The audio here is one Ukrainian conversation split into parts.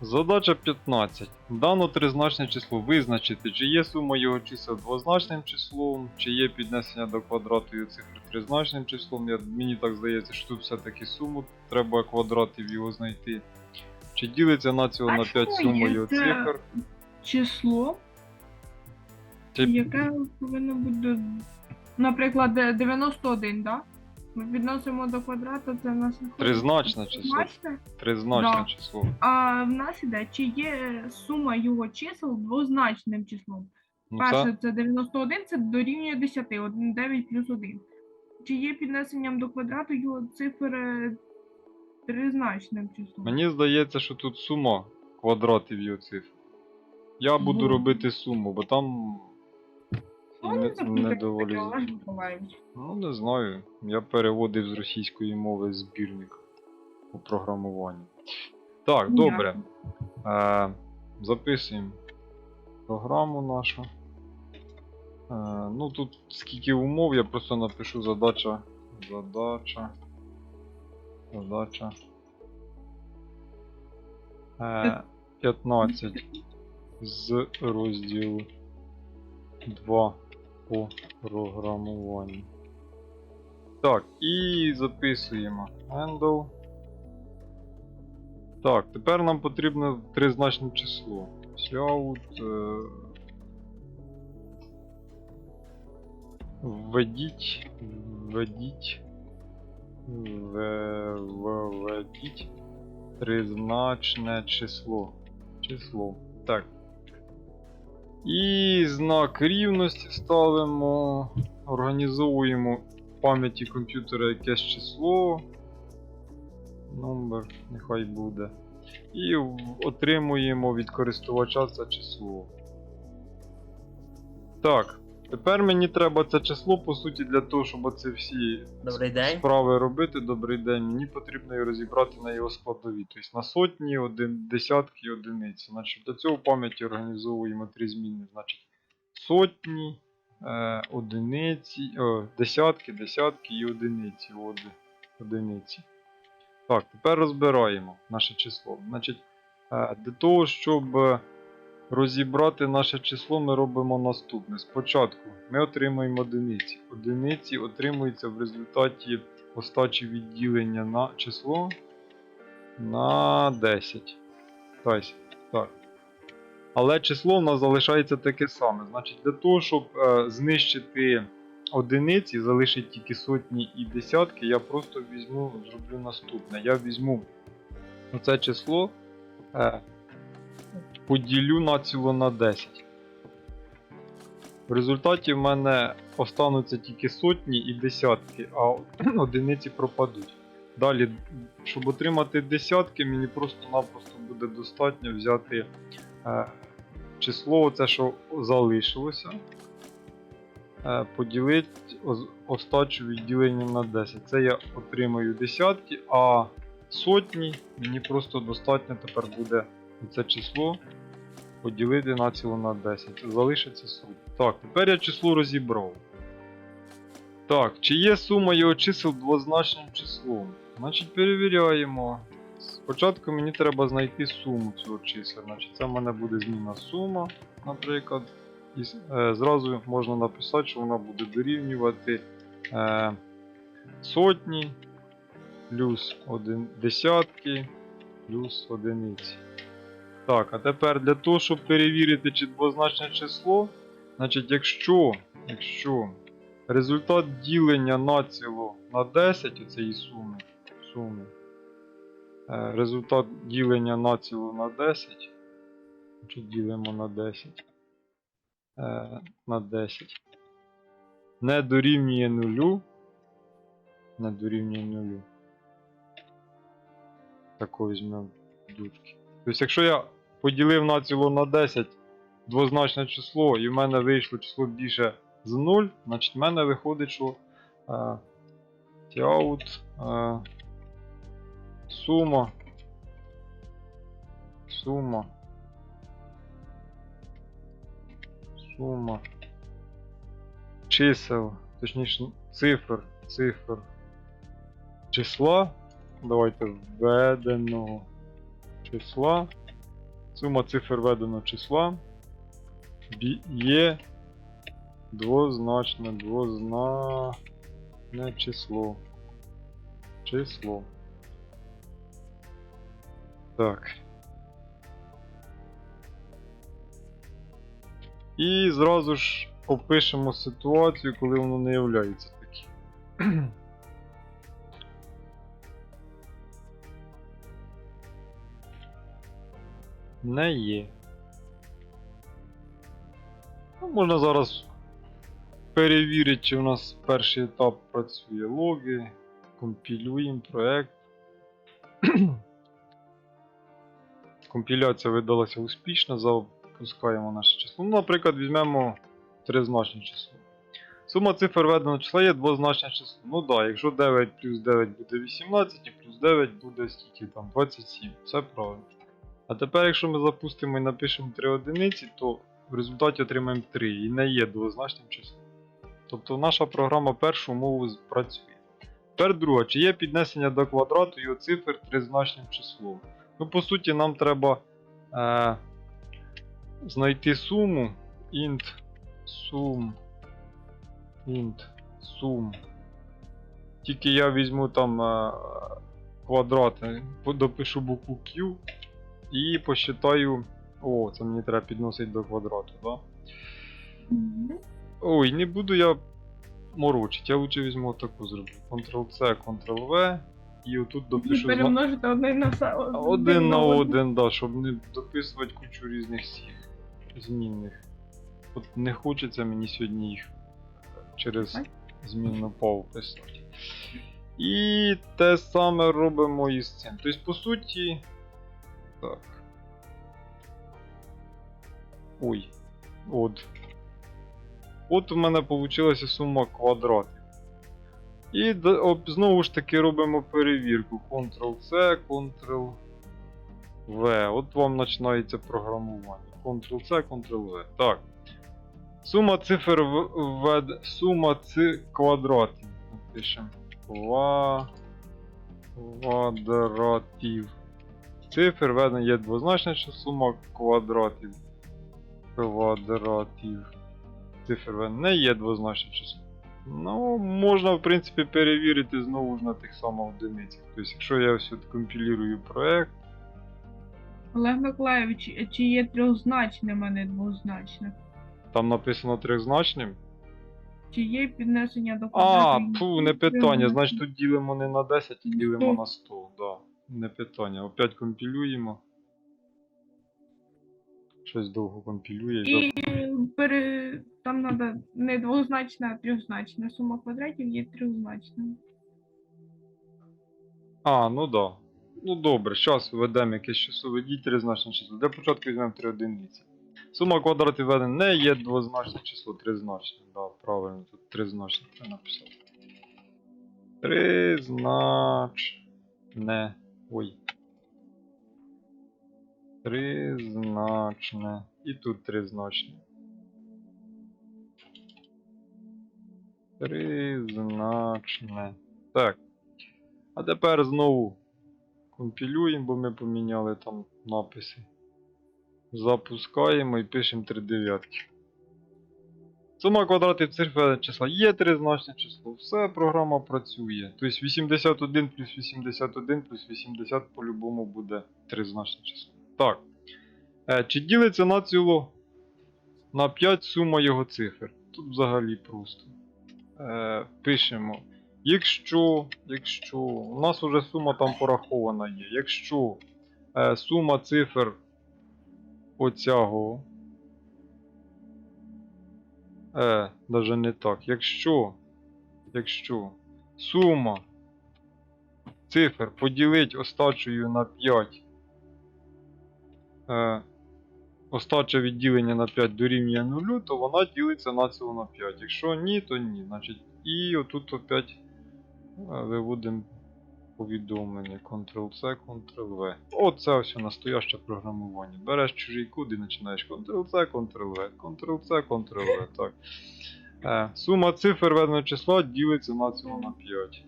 Задача 15. Дано тризначне число визначити, чи є сума його чисел двозначним числом, чи є піднесення до квадрату його цифри тризначним числом. Я, мені так здається, що тут все-таки суму треба квадратів його знайти. Чи ділиться націло А на 5 чому його цифр? Число, Чи... яке повинно бути, наприклад, де- 91, да? Ми відносимо до квадрата, це в нас виходить Тризначне число. Тризначне. Тризначне Да. число. А в нас іде, чи є сума його чисел двозначним числом. Ну, Перше, це... це 91, це дорівнює 10, 1, 9 плюс 1. Чи є піднесенням до квадрату його цифр е, тризначним числом? Мені здається, що тут сума квадратів його цифр. Я буду Ну. робити суму, бо там не, доволі. Ну, не знаю. Я переводив з російської мови збірник у програмуванні. Так, добре. Е, записуємо програму нашу. Е, ну тут скільки умов, я просто напишу задача. Задача. Задача. Е, 15 з розділу 2 по програмуванню. Так, і записуємо handle. Так, тепер нам потрібно тризначне число. Shout. Е... Введіть. Введіть. Введіть тризначне число. Число. Так. І знак рівності ставимо. Організовуємо в пам'яті комп'ютера якесь число. Номер нехай буде. І отримуємо від користувача це число. Так. Тепер мені треба це число, по суті, для того, щоб оці всі Добрий день. справи робити. Добрий день. Мені потрібно його розібрати на його складові. Тобто на сотні, один, десятки, одиниці. Значить, для цього в пам'яті організовуємо три зміни. Значить, сотні, е, одиниці, о, десятки, десятки і одиниці. Оди, одиниці. Так, тепер розбираємо наше число. Значить, е, для того, щоб розібрати наше число, ми робимо наступне. Спочатку ми отримуємо одиниці. Одиниці отримуються в результаті остачі відділення на число на 10. Тобто, так. Але число в нас залишається таке саме. Значить, для того, щоб е, знищити одиниці, залишити тільки сотні і десятки, я просто візьму, зроблю наступне. Я візьму оце число, е, поділю націло на 10. В результаті в мене остануться тільки сотні і десятки, а одиниці пропадуть. Далі, щоб отримати десятки, мені просто-напросто буде достатньо взяти е, число, це, що залишилося, е, поділити остачу відділенням на 10. Це я отримаю десятки, а сотні мені просто достатньо тепер буде це число поділити націло на 10. Залишиться сотні. Так, тепер я число розібрав. Так, чи є сума його чисел двозначним числом? Значить, перевіряємо. Спочатку мені треба знайти суму цього числа. Значить, це в мене буде зміна сума, наприклад. І е, зразу можна написати, що вона буде дорівнювати е, сотні плюс один, десятки плюс одиниці. Так, а тепер для того, щоб перевірити, чи двозначне число, значить, якщо, якщо результат ділення націло на 10 оцієї суми, суми е, результат ділення націло на 10, чи ділимо на 10, е, на 10, не дорівнює нулю, не дорівнює нулю. Тако візьмемо дужки. Тобто, якщо я поділив націло на 10 двозначне число, і в мене вийшло число більше за 0, значить в мене виходить, що е, тяут е, сума. Сума. Сума. Чисел, точніше цифр, цифр числа. Давайте введеного числа Сума цифр введеного числа є двозначне, двозначне число. Число. Так. І зразу ж опишемо ситуацію, коли воно не являється таким. Не є. Ну, можна зараз перевірити, чи у нас перший етап працює логи. Компілюємо проект. Компіляція видалася успішно, запускаємо наше число. Ну, наприклад, візьмемо тризначне число. Сума цифр введеного числа є двозначне число. Ну так, да, якщо 9 плюс 9 буде 18, і плюс 9 буде скільки там 27. Все правильно. А тепер, якщо ми запустимо і напишемо 3 одиниці, то в результаті отримаємо 3 і не є двозначним числом. Тобто наша програма першу умову працює. Тепер друга, чи є піднесення до квадрату його цифр тризначним числом? Ну, по суті, нам треба е, знайти суму int sum int sum. Тільки я візьму там е, квадрати, по- допишу букву Q і посчитаю. О, це мені треба підносити до квадрату, да? Ой, не буду я морочити, я лучше візьму таку зроблю. Ctrl-C, Ctrl-V. І отут І допишу зна- перемножити один на са- один на один, да, щоб не дописувати кучу різних сіх змінних. От не хочеться мені сьогодні їх через змінну пау писати. І те саме робимо і з цим. Тобто, по суті. Так. Ой. От. От у мене вийшла сума квадратів. І знову ж таки робимо перевірку. Ctrl-C, Ctrl-V. От вам починається програмування. Ctrl-C, Ctrl-V. Так. Сума цифр в- Сума ц квадратів. Напишемо. Ква... Квадратів. Цифр введено є двозначна сума квадратів. Квадратів. Цифр введено не є двозначне число. Ну, можна, в принципі, перевірити знову ж на тих самих одиницях. Тобто, якщо я ось компілірую проект, Олег Миколаївич, чи є трьохзначним, а не двозначним? там написано трьохзначним. Чи є піднесення до квадрату? А, фу, не питання. Значить тут ділимо не на 10, а ділимо на 100. Да. Не питання. Опять компілюємо. Щось довго компілює. І пере... там треба не двозначна, а трьохзначна. Сума квадратів є трьохзначна. А, ну да. Ну добре, зараз введемо якесь число, введіть тризначне число. Для початку візьмемо 3 одиниці. Сума квадратів введена не є двозначне число, тризначне. Да, правильно, тут тризначне треба написати. Тризначне. Ой. Тризначне. І тут тризначне. Тризначне. Так. А тепер знову компілюємо, бо ми поміняли там написи. Запускаємо і пишемо 3 дев'ятки. Сума квадратів цифр числа є тризначне число. Все, програма працює. Тобто 81 плюс 81 плюс 80 по-любому буде тризначне число. Так. Е, чи ділиться на націло на 5 сума його цифр? Тут взагалі просто. Е, пишемо. Якщо, якщо у нас вже сума там порахована є. Якщо е, сума цифр оцього. Е, даже не так. Якщо, якщо сума цифр поділить остачею на 5. Е, остаче відділення на 5 дорівнює 0, то вона ділиться на цілу на 5. Якщо ні, то ні. Значить, і отут опять е, виводимо повідомлення Ctrl-C, Ctrl-V. Оце ось настояще програмування. Береш чужий код і починаєш Ctrl-C, Ctrl-V, Ctrl-C, Ctrl-V. Так. Е, сума цифр введеного числа ділиться на цілу на 5.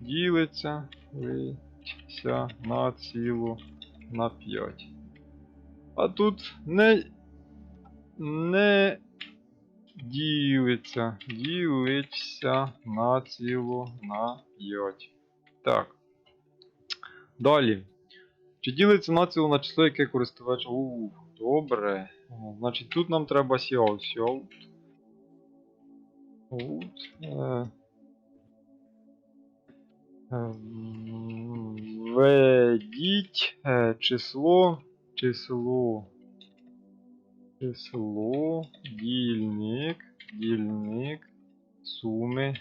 Ділиться литься на цілу на 5. А тут не. Не ділиться. Ділиться на ціло на 5. Так. Далі. Чи ділиться націло на число, яке користувач. У, добре. Значить, тут нам треба. От. Е, ем, Введіть е, число. Число. Число. Дільник. Дільник. Суми.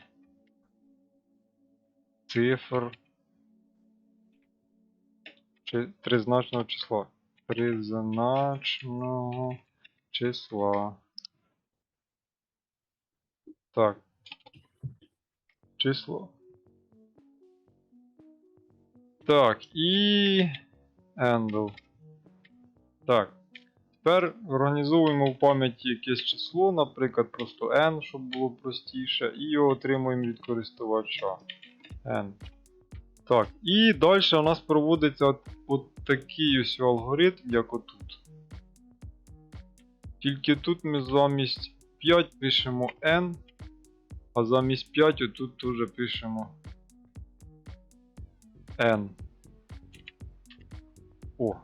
Цифр. Тризначного числа. Тризначного числа. Так. Число. Так, і. Handle. Так. Тепер організовуємо в пам'яті якесь число, наприклад, просто n, щоб було простіше, і його отримуємо від користувача. N. Так, і далі у нас проводиться от, от такий ось алгоритм, як отут. Тільки тут ми замість 5 пишемо n, а замість 5 отут теж пишемо n. О.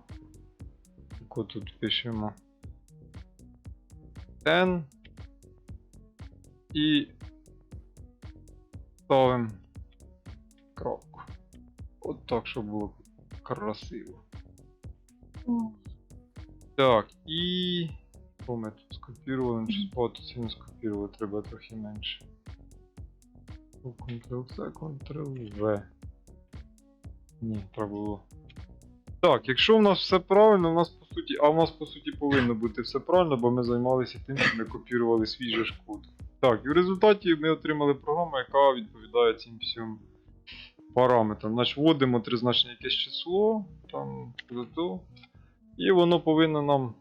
Тако тут пишемо n. І ставимо крапку. От так, щоб було красиво. О, Так, і. Що ми тут скопірували? Чи спати сильно скопірували, треба трохи менше. Ctrl-C, Ctrl-V. Ні, треба було. Так, якщо в нас все правильно, в нас по суті. А в нас по суті повинно бути все правильно, бо ми займалися тим, що ми копірували свіжий ж код. Так, і в результаті ми отримали програму, яка відповідає цим всім параметрам. Значить, вводимо тризначне якесь число, там, і воно повинно нам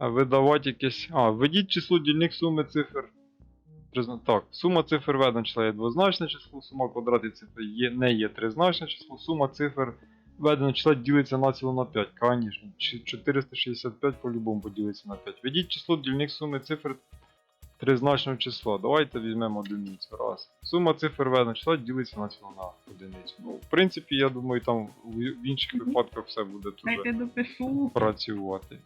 е, видавати якесь. А, введіть число дільник суми цифр. Так, сума цифр введена числа є двозначне число, сума квадратів цифр є, не є тризначне число, сума цифр введеного числа ділиться націло на 5. Звісно, 465 по-любому поділиться на 5. Введіть число дільник суми цифр тризначного числа. Давайте візьмемо одиницю. Раз. Сума цифр введеного числа ділиться націло на одиницю. Ну, в принципі, я думаю, там в в інших випадках все буде дуже Дайте допишу. працювати.